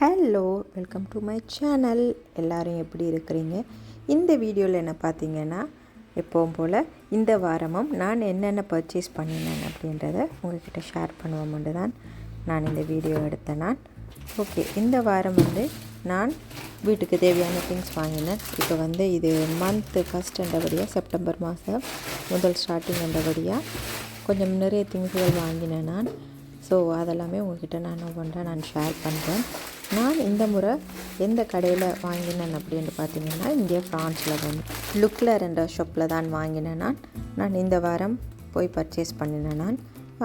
Hello welcome to my channel. எல்லோரும் எப்படி இருக்கிறீங்க? இந்த வீடியோவில் என்ன பார்த்தீங்கன்னா எப்போவும் போல் இந்த வாரமும் நான் என்னென்ன பர்ச்சேஸ் பண்ணினேன் அப்படின்றத உங்ககிட்ட ஷேர் பண்ணுவோம்னு தான் நான் இந்த வீடியோ எடுத்தேன் நான். ஓகே இந்த வாரம் வந்து நான் வீட்டுக்கு தேவையான திங்ஸ் வாங்கினேன். இப்போ வந்து இது மந்த்து ஃபஸ்ட் என்றபடியாக செப்டம்பர் மாதம் முதல் ஸ்டார்டிங் என்றபடியாக கொஞ்சம் நிறைய திங்ஸ்கள் வாங்கினேன் நான். ஸோ அதெல்லாமே உங்ககிட்ட நான் ஒவ்வொன்றா நான் ஷேர் பண்ணுறேன் நான் இந்த முறை எந்த கடையில் வாங்கினேன் அப்படின்னு பார்த்தீங்கன்னா இங்கே ஃப்ரான்ஸில் வந்து லுக்லர் என்ற ஷாப்பில் தான் வாங்கினேன் நான். நான் இந்த வாரம் போய் பர்ச்சேஸ் பண்ணினேன் நான்.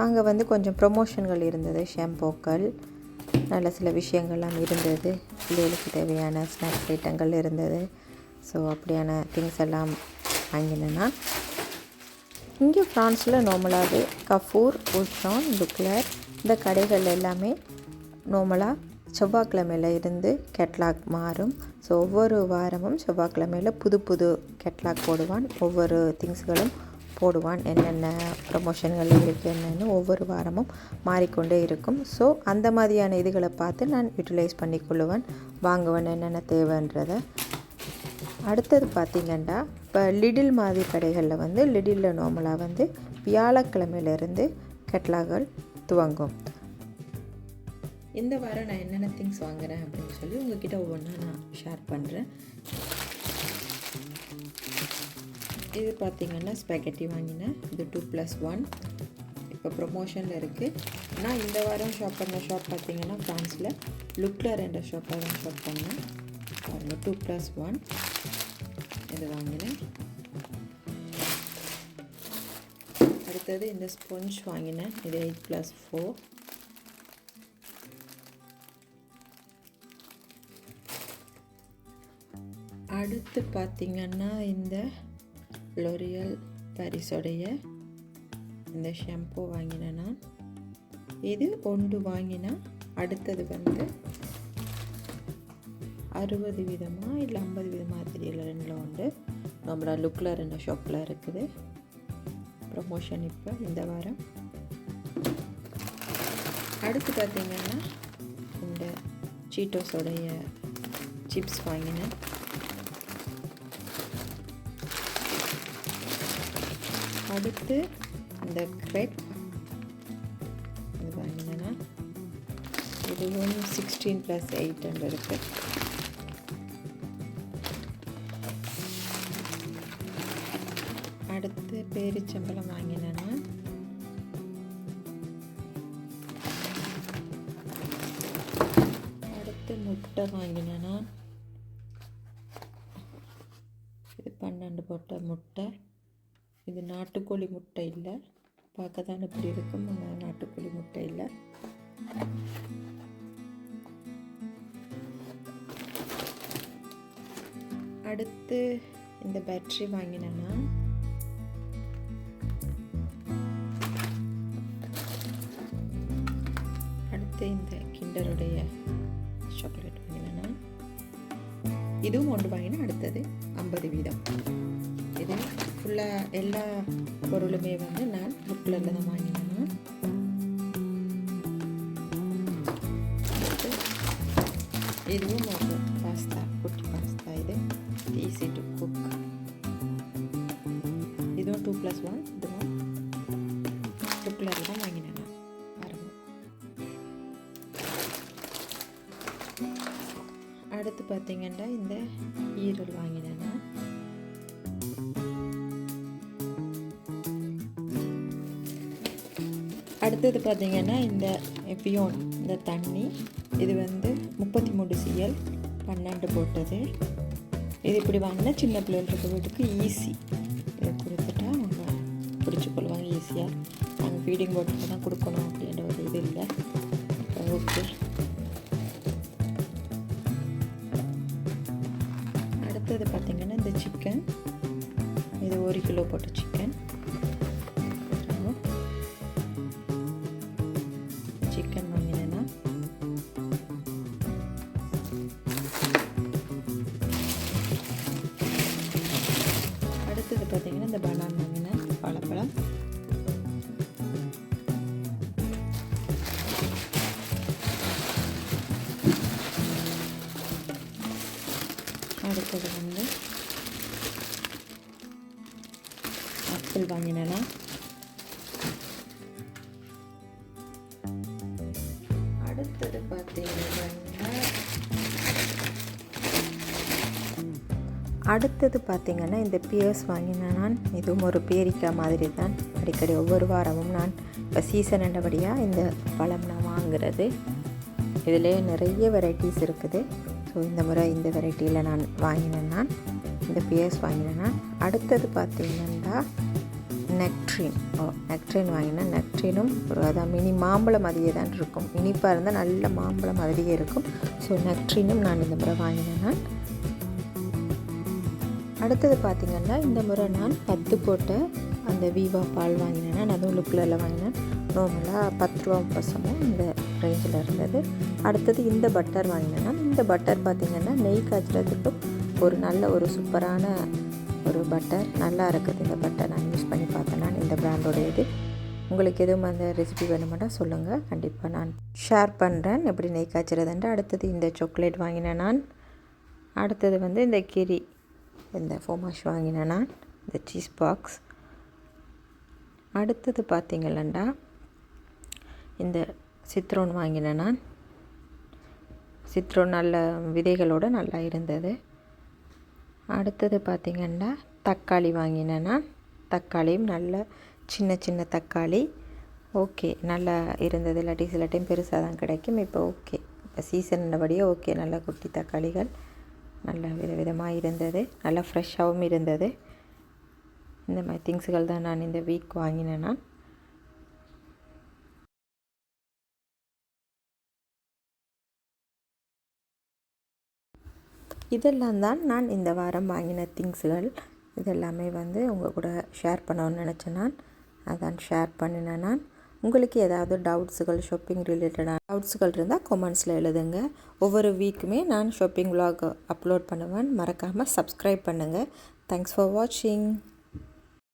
அங்கே வந்து கொஞ்சம் ப்ரொமோஷன்கள் இருந்தது. ஷாம்பூக்கள் நல்ல சில விஷயங்கள்லாம் இருந்தது. பிள்ளைகளுக்கு தேவையான ஸ்நாக்ஸ் ஐட்டங்கள் இருந்தது. ஸோ அப்படியான திங்ஸ் எல்லாம் வாங்கினேன் நான். இங்கே ஃப்ரான்ஸில் நார்மலாகவே கஃபூர் உஷான் லுக்லர் இந்த கடைகள் எல்லாமே நார்மலாக செவ்வாய்க்கிழமையில இருந்து கெட்லாக் மாறும். ஸோ ஒவ்வொரு வாரமும் செவ்வாய்க்கிழமையில் புது புது கெட்லாக் போடுவான். ஒவ்வொரு திங்ஸ்களும் போடுவான். என்னென்ன ப்ரமோஷன்கள் இருக்குது என்னென்னு ஒவ்வொரு வாரமும் மாறிக்கொண்டே இருக்கும். ஸோ அந்த மாதிரியான இதுகளை பார்த்து நான் யூட்டிலைஸ் பண்ணிக்கொள்ளுவேன் வாங்குவேன் என்னென்ன தேவைன்றதை. அடுத்தது பார்த்திங்கன்னா இப்போ லிடில் மாதிரி கடைகளில் வந்து லிடிலில் நார்மலாக வந்து வியாழக்கிழமையிலேருந்து கெட்லாக்கள் துவங்கும். இந்த வாரம் நான் என்னென்ன திங்ஸ் வாங்குறேன் அப்படின்னு சொல்லி உங்ககிட்ட ஒவ்வொன்றா நான் ஷேர் பண்ணுறேன் இது பார்த்திங்கன்னா ஸ்பெகட்டி வாங்கினேன். இது டூ ப்ளஸ் ஒன் இப்போ ப்ரொமோஷனில் இருக்குது நான் இந்த வாரம் ஷாப் பண்ண ஷாப் பார்த்திங்கன்னா ஃப்ரான்ஸில் லுக்கில் ரெண்டை ஷாப்பை தான் ஷாப் பண்ணேன். பாருங்கள் டூ ப்ளஸ் ஒன் இது வாங்கினேன். அடுத்தது இந்த ஸ்பொஞ்ச் வாங்கினேன். இது எயிட் ப்ளஸ் ஃபோர் அடுத்து பார்த்திங்கன்னா இந்த லொரியல் பாரிஸோடைய இந்த ஷாம்பு வாங்கினேன் நான். இது ஒன்று வாங்கினா அடுத்தது வந்து அறுபது விதமாக இல்லை ஐம்பது விதமாக தெரியல ரெண்டில் உண்டு. நம்மளோட லுக்கில் ரெண்டு ஷாப்பில் இருக்குது. ப்ரமோஷன் இப்போ இந்த வாரம். அடுத்து பார்த்திங்கன்னா இந்த சீட்டோஸோடைய சிப்ஸ் வாங்கினேன். அடுத்து இந்த கிரெப் இது வாங்கினேன்னா இதுவும் சிக்ஸ்டீன் ப்ளஸ் எயிட் ஹண்ட்ரட் இருக்குது அடுத்து பேரிச்சம்பளம் வாங்கினேன்னா அடுத்து முட்டை வாங்கினேன்னா இது பன்னெண்டு போட்ட முட்டை. இது நாட்டுக்கோழி முட்டை இல்லை. பார்க்க தான் இப்படி இருக்கும் நாட்டுக்கோழி முட்டை இல்லை. அடுத்து இந்த பேட்ரி வாங்கினேன்னா அடுத்து இந்த கிண்டருடைய சாக்லேட் வாங்கினேன்னா இதுவும் ஒன்று வாங்கினா அடுத்தது ஐம்பது வீதம். இது ஃபுல்லாக எல்லா பொருளுமே வந்து நான் புக்கில் தான் வாங்கினேன். இதுவும் ஒரு பாஸ்தா குட்டி பாஸ்தா இது. ஈஸி டு குக் இதுவும் டூ ப்ளஸ் ஒன் இதுவும் புக்கில் தான் வாங்கினேன் நான். பாருங்க. அடுத்து பார்த்தீங்கன்னா இந்த ஈரல் வாங்கினேன் அடுத்தது பார்த்திங்கன்னா இந்த எஃபியோன் இந்த தண்ணி இது வந்து முப்பத்தி மூணு சிஎல் பன்னெண்டு போட்டது. இது இப்படி வாங்கினா சின்ன பிள்ளைகளுக்கு இருக்க வீட்டுக்கு ஈஸி இதை கொடுத்துட்டா அவங்க பிடிச்சிக்கொள்வாங்க ஈஸியாக நாங்கள் ஃபீடிங் போட்டு தான் கொடுக்கணும் அப்படின்ற ஒரு இது இல்லை. ஓகே. அடுத்தது பார்த்திங்கன்னா இந்த சிக்கன் இது ஒரு கிலோ போட்ட சிக்கன் பார்த்திங்கன்னா இந்த பனான் வாங்கினேன் வாழைப்பழம் அடுத்தது வந்து ஆப்பிள் வாங்கினேன்னா அடுத்தது அடுத்தது பார்த்திங்கன்னா இந்த பியர்ஸ் வாங்கினேன் நான் இதுவும் ஒரு பேரிக்காய் மாதிரி தான். அடிக்கடி ஒவ்வொரு வாரமும் நான் இப்போ சீசன் என்றபடியாக இந்த பழம் நான் வாங்குறது. இதுலேயே நிறைய வெரைட்டிஸ் இருக்குது. ஸோ இந்த முறை இந்த வெரைட்டியில் நான் வாங்கினேன் நான் இந்த பியர்ஸ் வாங்கினேன் நான். அடுத்தது பார்த்திங்கன்னா நெக்ட்ரின் ஓ நெக்ட்ரின் வாங்கினேன் நெக்ட்ரினும் ஒரு அதான் மினி மாம்பழம் மாதிரியே தான் இருக்கும். இனிப்பாக இருந்தால் நல்ல மாம்பழம் மாதிரியே இருக்கும். ஸோ நெக்ட்ரினும் நான் இந்த முறை வாங்கினேன் நான் அடுத்தது பார்த்திங்கன்னா இந்த முறை நான் பத்து போட்ட அந்த வீவா பால் வாங்கினேன். நான் அதுவும் லுக்கில் வாங்கினேன். நார்மலாக பத்து ரூபா பசமும் இந்த ரேஞ்சில் இருந்தது. அடுத்தது இந்த பட்டர் வாங்கினேன்னா இந்த பட்டர் பார்த்திங்கன்னா நெய் காய்ச்சறதுக்கு ஒரு நல்ல ஒரு சூப்பரான ஒரு பட்டர் நல்லா இருக்குது இந்த பட்டர் நான் யூஸ் பண்ணி பார்த்தேன். நான் இந்த பிராண்டோட இது உங்களுக்கு எதுவும் அந்த ரெசிபி வேணுமாட்டா சொல்லுங்கள் கண்டிப்பாக நான் ஷேர் பண்ணுறேன் எப்படி நெய் காய்ச்சறதுன்ட்டு. அடுத்தது இந்த சாக்லேட் வாங்கினேன் நான். அடுத்தது வந்து இந்த கிரி. இந்த ஃபோமாஷ் வாங்கினேன்? நான் இந்த சீஸ் பாக்ஸ் அடுத்தது பார்த்திங்களண்டா? இந்த சித்ரோன் வாங்கினேன்? நான் சித்ரோன் நல்ல விதைகளோடு நல்லா இருந்தது. அடுத்தது பார்த்திங்கன்னா தக்காளி வாங்கினேன்? நான் தக்காளியும் நல்ல சின்ன சின்ன தக்காளி. ஓகே நல்லா இருந்தது. இல்லாட்டி சில டைம் பெருசாக தான் கிடைக்கும். இப்போ ஓகே. இப்போ சீசன்னபடியே ஓகே. நல்ல குட்டி தக்காளிகள். நல்ல விதவிதமாக இருந்தது. நல்லா ஃப்ரெஷ்ஷாகவும் இருந்தது. இந்த மாதிரி திங்ஸுகள் தான் நான் இந்த வீக் வாங்கினேன் நான். இதெல்லாம் தான் நான் இந்த வாரம் வாங்கின திங்ஸுகள். இதெல்லாமே வந்து உங்கள் கூட ஷேர் பண்ணணும்னு நினச்சேன் நான். அதான் ஷேர் பண்ணினேன் நான். உங்களுக்கு ஏதாவது டவுட்ஸுகள் ஷாப்பிங் ரிலேட்டடான டவுட்ஸுகள் இருந்தால் கமெண்ட்ஸில் எழுதுங்க. ஒவ்வொரு வீக்குமே நான் ஷாப்பிங் விலாக் அப்லோட் பண்ணுவேன். மறக்காமல் சப்ஸ்கிரைப் பண்ணுங்கள் தேங்க்ஸ் ஃபார் வாட்சிங்